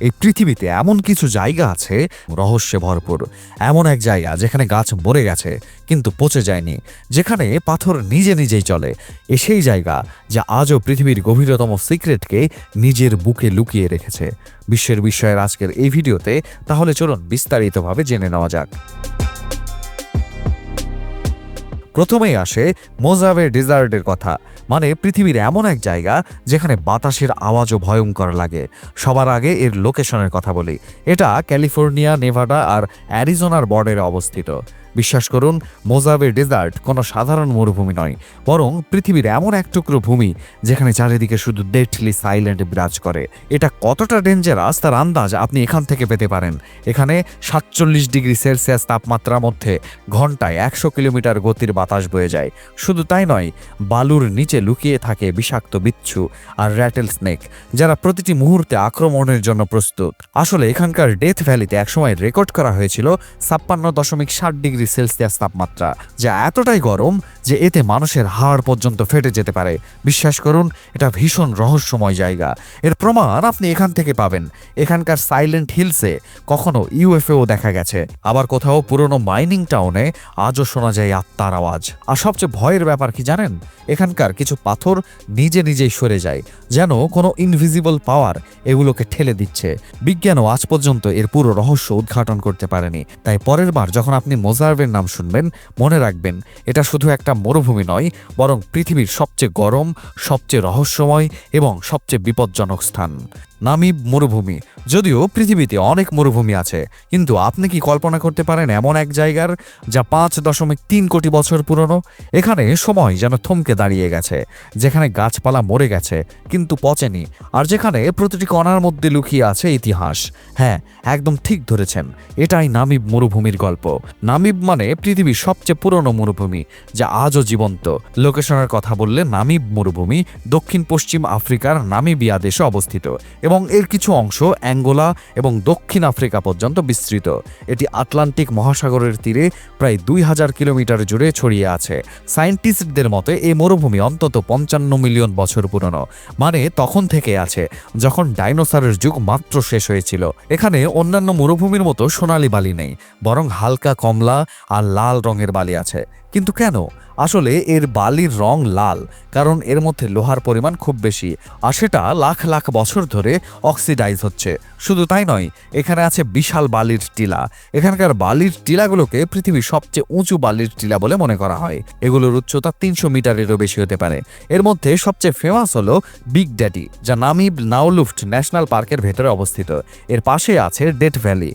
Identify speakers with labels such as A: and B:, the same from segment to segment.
A: এই পৃথিবীতে এমন কিছু জায়গা আছে, রহস্যে ভরপুর। এমন এক জায়গা যেখানে গাছ মরে গেছে, কিন্তু পচে যায়নি, যেখানে পাথর নিজে নিজেই চলে। এ সেই জায়গা যা আজও পৃথিবীর গভীরতম সিক্রেটকে নিজের বুকে লুকিয়ে রেখেছে। বিশ্বের বিষয়ের আজকের এই ভিডিওতে, তাহলে চলুন বিস্তারিতভাবে জেনে নেওয়া যাক। প্রথমেই আসে মোজাভে ডেজার্টের কথা মানে পৃথিবীর এমন এক জায়গা যেখানে বাতাসের আওয়াজও ভয়ঙ্কর লাগে। সবার আগে এর লোকেশনের কথা বলি। এটা ক্যালিফোর্নিয়া, নেভাডা আর অ্যারিজোনার বর্ডারে অবস্থিত। বিশ্বাস করুন মোজাবে ডেজার্ট কোনো সাধারণ মরুভূমি নয়, বরং পৃথিবীর এমন এক টুকরো ভূমি যেখানে চারিদিকে শুধু ডেটলি সাইলেন্ট বিরাজ করে। এটা কতটা ডেঞ্জারাস তার আন্দাজ আপনি এখান থেকে পেতে পারেন। এখানে সাতচল্লিশ ডিগ্রি সেলসিয়াস তাপমাত্রার মধ্যে ঘন্টায় একশো কিলোমিটার গতির বাতাস বয়ে যায়। শুধু তাই নয়, বালুর নিচে লুকিয়ে থাকে বিষাক্ত বিচ্ছু আর র্যাটেল স্নেক, যারা প্রতিটি মুহূর্তে আক্রমণের জন্য প্রস্তুত। আসলে এখানকার ডেথ ভ্যালিতে একসময় রেকর্ড করা হয়েছিল ছাপ্পান্ন দশমিক ষাট ডিগ্রি সেলসিয়াস তাপমাত্রা, যা এতটাই গরম যে এতে মানুষের হাড় পর্যন্ত ফেটে যেতে পারে। বিশ্বাস করুন, এটা ভীষণ রহস্যময় জায়গা। এর প্রমাণ আপনি এখান থেকে পাবেন। এখানকার সাইলেন্ট হিলসে কখনো ইউএফএও দেখা গেছে। আবার কোথাও পুরনো মাইনিং টাউনে আজও শোনা যায় আত্মার আওয়াজ। আর সবচেয়ে ভয়ের ব্যাপার কি জানেন? এখানকার কিছু পাথর নিজে নিজেই সরে যায়, যেন কোনো ইনভিজিবল পাওয়ার এগুলোকে ঠেলে দিচ্ছে। বিজ্ঞানও আজ পর্যন্ত এর পুরো রহস্য উদ্ঘাটন করতে পারেনি। তাই পরের বার যখন আপনি মোজার্ভের নাম শুনবেন, মনে রাখবেন, এটা শুধু একটা মরুভূমি নয়, বরং পৃথিবীর সবচেয়ে গরম, সবচেয়ে রহস্যময় এবং সবচেয়ে বিপজ্জনক স্থান। নামিব মরুভূমি। যদিও পৃথিবীতে অনেক মরুভূমি আছে, কিন্তু আপনি কি কল্পনা করতে পারেন এমন এক জায়গার যা পাঁচ দশমিক তিন কোটি বছর পুরনো? এখানে সময় যেন থমকে দাঁড়িয়ে গেছে, যেখানে গাছপালা মরে গেছে, কিন্তু পচেনি, আর যেখানে প্রতিটি কণার মধ্যে লুকিয়ে আছে ইতিহাস। হ্যাঁ একদম ঠিক ধরেছেন, এটাই নামিব মরুভূমির গল্প। নামিব মানে পৃথিবীর সবচেয়ে পুরনো মরুভূমি, যা আজও জীবন্ত। লোকেশনের কথা বললে নামিব মরুভূমি, দক্ষিণ পশ্চিম আফ্রিকার নামিবিয়া দেশে অবস্থিত এবং এর কিছু অংশ অ্যাঙ্গোলা এবং দক্ষিণ আফ্রিকা পর্যন্ত বিস্তৃত। এটি আটলান্টিক মহাসাগরের তীরে প্রায় দুই হাজার কিলোমিটার জুড়ে ছড়িয়ে আছে। সায়েন্টিস্টদের মতে এই মরুভূমি অন্তত পঞ্চান্ন মিলিয়ন বছর পুরনো মানে তখন থেকে আছে, যখন ডাইনোসরের যুগ মাত্র শেষ হয়েছিল। এখানে অন্যান্য মরুভূমির মতো সোনালি বালি নেই, বরং হালকা কমলা আর লাল রঙের বালি আছে। কিন্তু কেন? আসলে এর বালির রং লাল, কারণ এর মধ্যে লোহার পরিমাণ খুব বেশি, আর সেটা লাখ লাখ বছর ধরে অক্সিডাইজ হচ্ছে। শুধু তাই নয়, এখানে আছে বিশাল বালির টিলা। এখানকার বালির টিলাগুলোকে পৃথিবীর সবচেয়ে উঁচু বালির টিলা বলে মনে করা হয়। এগুলোর উচ্চতা তিনশো মিটারেরও বেশি হতে পারে। এর মধ্যে সবচেয়ে ফেমাস হলো বিগ ড্যাডি যা নামিব নাওলুফট ন্যাশনাল পার্কের ভেতরে অবস্থিত। এর পাশে আছে ডেট ভ্যালি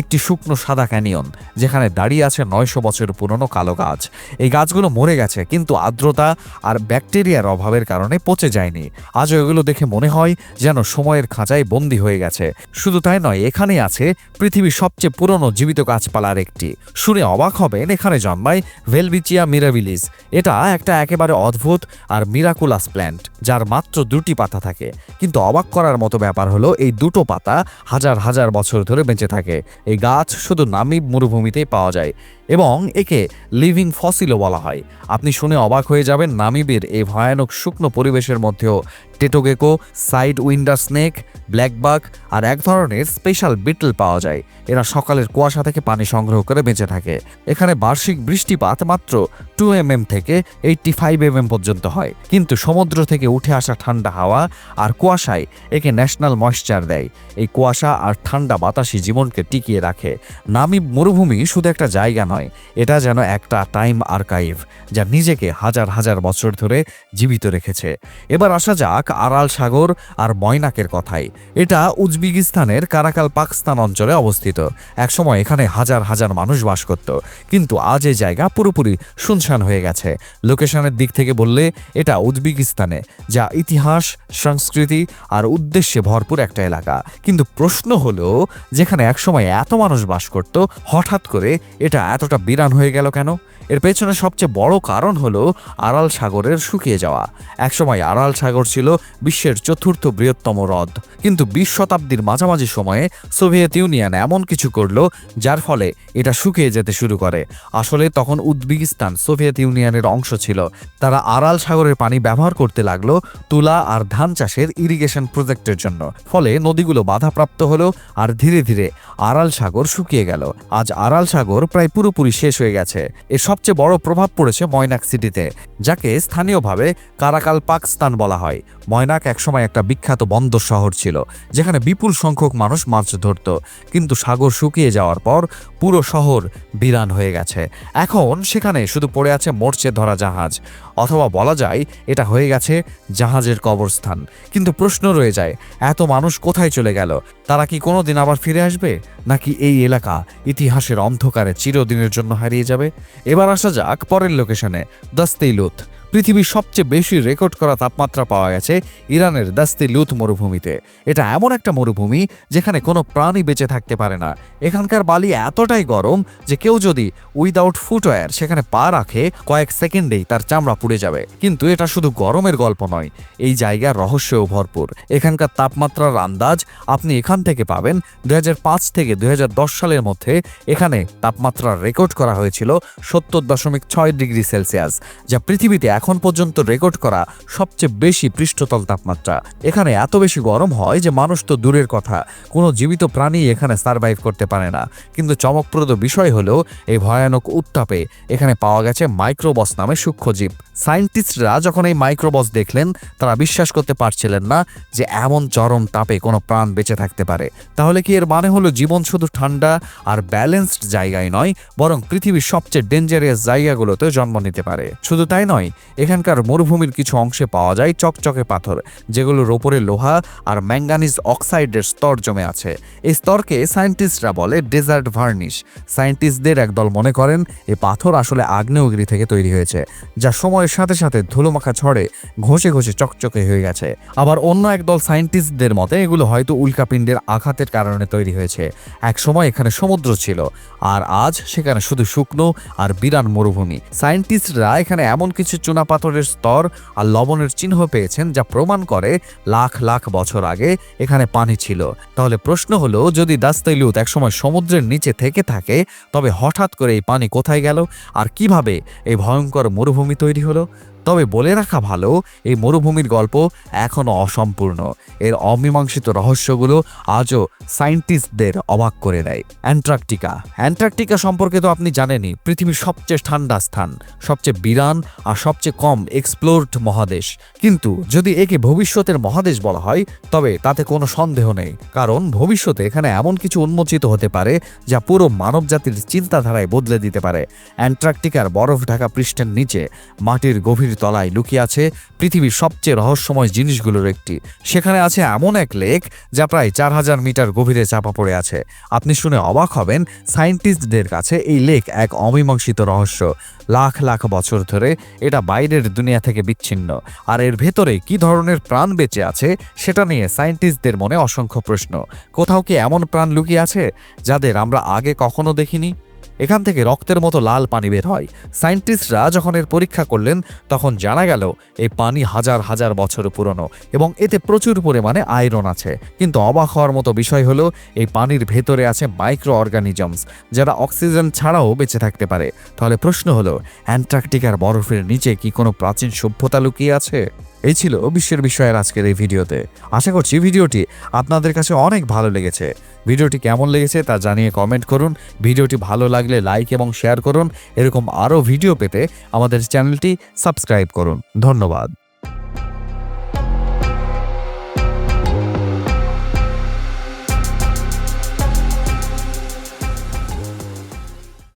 A: একটি শুকনো সাদা ক্যানিয়ন, যেখানে দাঁড়িয়ে আছে নয়শো বছর পুরনো কালো গাছ। এই গাছগুলো মরে গেছে, কিন্তু আর্দ্রতা আর ব্যাকটেরিয়ার অভাবের কারণে পচে যায়নি। আজও এগুলো দেখে মনে হয় যেন সময়ের খাঁচায় বন্দী হয়ে গেছে। শুধু তাই নয় এখানে আছে পৃথিবীর সবচেয়ে পুরনো জীবিত গাছপালার একটি। শুনে অবাক হবেন এখানে জন্মায় ভেলবিচিয়া মিরাবিলিস এটা একটা একেবারে অদ্ভুত আর মিরাকুলাস প্ল্যান্ট যার মাত্র দুটি পাতা থাকে। কিন্তু অবাক করার মতো ব্যাপার হলো, এই দুটো পাতা হাজার হাজার বছর ধরে বেঁচে থাকে। এই গাছ শুধু নামিব মরুভূমিতেই পাওয়া যায় এবং একে লিভিং ফসিলও বলা হয়। আপনি শুনে অবাক হয়ে যাবেন, নামিবের এই ভয়ানক শুকনো পরিবেশের মধ্যেও টেটোগেকো, সাইড উইন্ডার স্নেক, ব্ল্যাকবাক আর এক ধরনের স্পেশাল বিটল পাওয়া যায়। এরা সকালের কুয়াশা থেকে পানি সংগ্রহ করে বেঁচে থাকে। এখানে বার্ষিক বৃষ্টিপাত মাত্র টু এম থেকে এইটটি ফাইভ এম পর্যন্ত হয়। কিন্তু সমুদ্র থেকে উঠে আসা ঠান্ডা হাওয়া আর কুয়াশায় একে ন্যাশনাল ময়েশ্চার দেয়। এই কুয়াশা আর ঠান্ডা বাতাসই জীবনকে টিকিয়ে রাখে। নামিব মরুভূমি শুধু একটা জায়গা নয়, এটা যেন একটা টাইম আর্কাইভ যা নিজেকে হাজার হাজার বছর ধরে জীবিত রেখেছে। এবার আসা যাক আরাল সাগর আর ময়নাকের কথাই এটা উজবেকিস্তানের কারাকাল পাকিস্তান অঞ্চলে অবস্থিত। একসময় এখানে হাজার হাজার মানুষ বাস করত। কিন্তু আজ এই জায়গা পুরোপুরি শুনশান হয়ে গেছে। লোকেশনের দিক থেকে বললে এটা উজবেকিস্তানে। যা ইতিহাস, সংস্কৃতি আর উদ্দেশ্যে ভরপুর একটা এলাকা। কিন্তু প্রশ্ন হলো, যেখানে একসময় এত মানুষ বাস করত, হঠাৎ করে এটা এতটা বিরান হয়ে গেল কেন? এর পেছনে সবচেয়ে বড় কারণ হলো আরাল সাগরের শুকিয়ে যাওয়া। একসময় আরাল সাগর ছিল বিশ্বের চতুর্থ বৃহত্তম হ্রদ। কিন্তু বিশ শতাব্দীর মাঝামাঝি সময়ে সোভিয়েত ইউনিয়ন এমন কিছু করল, যার ফলে এটা শুকিয়ে যেতে শুরু করে। আসলে তখন উজবেকিস্তান সোভিয়েত ইউনিয়নের অংশ ছিল। তারা আড়াল সাগরের পানি ব্যবহার করতে লাগল। তুলা আর ধান চাষের ইরিগেশন প্রজেক্টের জন্য। ফলে নদীগুলো বাধাপ্রাপ্ত হলো আর ধীরে ধীরে আড়াল সাগর শুকিয়ে গেল। আজ আড়াল সাগর প্রায় পুরোপুরি শেষ হয়ে গেছে। এর সবচেয়ে বড় প্রভাব পড়েছে ময়নাক সিটিতে, যাকে স্থানীয়ভাবে কারাকাল পাকিস্তান বলা হয়। ময়নাক একসময় একটা বিখ্যাত বন্দর শহর ছিল, যেখানে বিপুল সংখ্যক মানুষ মাছ ধরত। কিন্তু সাগর শুকিয়ে যাওয়ার পর পুরো শহর বিরান হয়ে গেছে। এখন সেখানে শুধু পড়ে আছে মরচে ধরা জাহাজ। অথবা বলা যায়, এটা হয়ে গেছে জাহাজের কবরস্থান। কিন্তু প্রশ্ন রয়ে যায়, এত মানুষ কোথায় চলে গেল? তারা কি কোনো দিন আবার ফিরে আসবে? নাকি এই এলাকা ইতিহাসের অন্ধকারে চিরদিনের জন্য হারিয়ে যাবে? এবার আসা যাক পরের লোকেশনে দস্তেইলুত। পৃথিবীর সবচেয়ে বেশি রেকর্ড করা তাপমাত্রা পাওয়া গেছে ইরানের দাস্তি লুত মরুভূমিতে। এটা এমন একটা মরুভূমি যেখানে কোনো প্রাণী বেঁচে থাকতে পারে না। এখানকার বালি এতটাই গরম যে কেউ যদি উইদাউট ফুটওয়্যার সেখানে পা রাখে, কয়েক সেকেন্ডেই তার চামড়া পুড়ে যাবে। কিন্তু এটা শুধু গরমের গল্প নয়, এই জায়গা রহস্যও ভরপুর। এখানকার তাপমাত্রার আন্দাজ আপনি এখান থেকে পাবেন দুই হাজার পাঁচ থেকে দুই হাজার দশ সালের মধ্যে। এখানে তাপমাত্রা রেকর্ড করা হয়েছিল সত্তর দশমিক ছয় ডিগ্রি সেলসিয়াস, যা পৃথিবীতে এখন পর্যন্ত রেকর্ড করা সবচেয়ে বেশি পৃষ্ঠতল তাপমাত্রা। এখানে এত বেশি গরম হয় যে মানুষ তো দূরের কথা। কোনো জীবিত প্রাণী এখানে সার্ভাইভ করতে পারে না। কিন্তু চমকপ্রদ বিষয় হলো এই ভয়ানক উত্তাপে এখানে পাওয়া গেছে মাইক্রোবস নামে সূক্ষ্মজীব সায়েন্টিস্টরা যখন এই মাইক্রোবস দেখলেন, তারা বিশ্বাস করতে পারছিলেন না যে এমন চরম তাপে কোনো প্রাণ বেঁচে থাকতে পারে। তাহলে কি এর মানে হলো জীবন শুধু ঠান্ডা আর ব্যালেন্সড জায়গায় নয়, বরং পৃথিবীর সবচেয়ে ডেঞ্জারিয়াস জায়গাগুলোতেও জন্ম নিতে পারে? শুধু তাই নয় এখানকার মরুভূমির কিছু অংশে পাওয়া যায় চকচকে পাথর যেগুলোর ওপরে লোহা আর ম্যাঙ্গানিজ অক্সাইডের স্তর জমে আছে। এই স্তরকে সায়েন্টিস্টরা বলে ডেজার্ট ভার্নিশ। সায়েন্টিস্টদের একদল মনে করেন এই পাথর আসলে আগ্নেয়গিরি থেকে তৈরি হয়েছে, যা সময়ের সাথে সাথে ধুলোমাখা ছড়ে ঘষে ঘষে চকচকে হয়ে গেছে। আবার অন্য একদল সায়েন্টিস্টদের মতে, এগুলো হয়তো উল্কাপিণ্ডের আঘাতের কারণে তৈরি হয়েছে। এক সময় এখানে সমুদ্র ছিল, আর আজ সেখানে শুধু শুকনো আর বিরান মরুভূমি। সায়েন্টিস্টরা এখানে এমন কিছু চুনাপাথরের স্তর আর লবণের চিহ্ন পেয়েছেন যা প্রমাণ করে লাখ লাখ বছর আগে এখানে পানি ছিল। তাহলে প্রশ্ন হলো, যদি দাস্তাইলুত একসময় সমুদ্রের নিচে থেকে থাকে, তবে হঠাৎ করে এই পানি কোথায় গেল? আর কীভাবে এই ভয়ঙ্কর মরুভূমি তৈরি হলো? তবে বলে রাখা ভালো, এই মরুভূমির গল্প এখনও অসম্পূর্ণ। এর অমীমাংসিত রহস্যগুলো আজও সায়েন্টিস্টদের অবাক করে দেয়। অ্যান্টার্কটিকা। অ্যান্টার্কটিকা সম্পর্কে তো আপনি জানেনই, পৃথিবীর সবচেয়ে ঠান্ডা স্থান, সবচেয়ে বিরান আর সবচেয়ে কম এক্সপ্লোরড মহাদেশ। কিন্তু যদি একে ভবিষ্যতের মহাদেশ বলা হয়, তবে তাতে কোনো সন্দেহ নেই, কারণ ভবিষ্যতে এখানে এমন কিছু উন্মোচিত হতে পারে যা পুরো মানবজাতির চিন্তাধারায় বদলে দিতে পারে। অ্যান্টার্কটিকার বরফ ঢাকা পৃষ্ঠের নিচে মাটির গভীর তলায় লুকিয়ে আছে পৃথিবীর সবচেয়ে রহস্যময় জিনিসগুলোর একটি। সেখানে আছে এমন এক লেক যা প্রায় চার হাজার মিটার গভীরে চাপা পড়ে আছে। আপনি শুনে অবাক হবেন, সায়েন্টিস্টদের কাছে এই লেক এক অমীমাংসিত রহস্য। লাখ লাখ বছর ধরে এটা বাইরের দুনিয়া থেকে বিচ্ছিন্ন। আর এর ভেতরে কি ধরনের প্রাণ বেঁচে আছে, সেটা নিয়ে সায়েন্টিস্টদের মনে অসংখ্য প্রশ্ন। কোথাও কি এমন প্রাণ লুকিয়ে আছে, যাদের আমরা আগে কখনো দেখিনি? এখান থেকে রক্তের মতো লাল পানি বের হয়। সায়েন্টিস্টরা যখন এর পরীক্ষা করলেন, তখন জানা গেল এই পানি হাজার হাজার বছর পুরনো এবং এতে প্রচুর পরিমাণে আয়রন আছে। কিন্তু অবাক হওয়ার মতো বিষয় হলো, এই পানির ভেতরে আছে মাইক্রো অর্গানিজমস যারা অক্সিজেন ছাড়াও বেঁচে থাকতে পারে। তাহলে প্রশ্ন হলো, অ্যান্টার্কটিকার বরফের নিচে কি কোনো প্রাচীন সভ্যতা লুকিয়ে আছে? এই ছিল বিশ্বের বিষয়ের আজকের এই ভিডিওতে। আশা করছি ভিডিওটি আপনাদের কাছে অনেক ভালো লেগেছে। ভিডিওটি কেমন লেগেছে তা জানিয়ে কমেন্ট করুন। ভিডিওটি ভালো লাগলে লাইক এবং শেয়ার করুন। এরকম আরও ভিডিও পেতে আমাদের চ্যানেলটি সাবস্ক্রাইব করুন। ধন্যবাদ।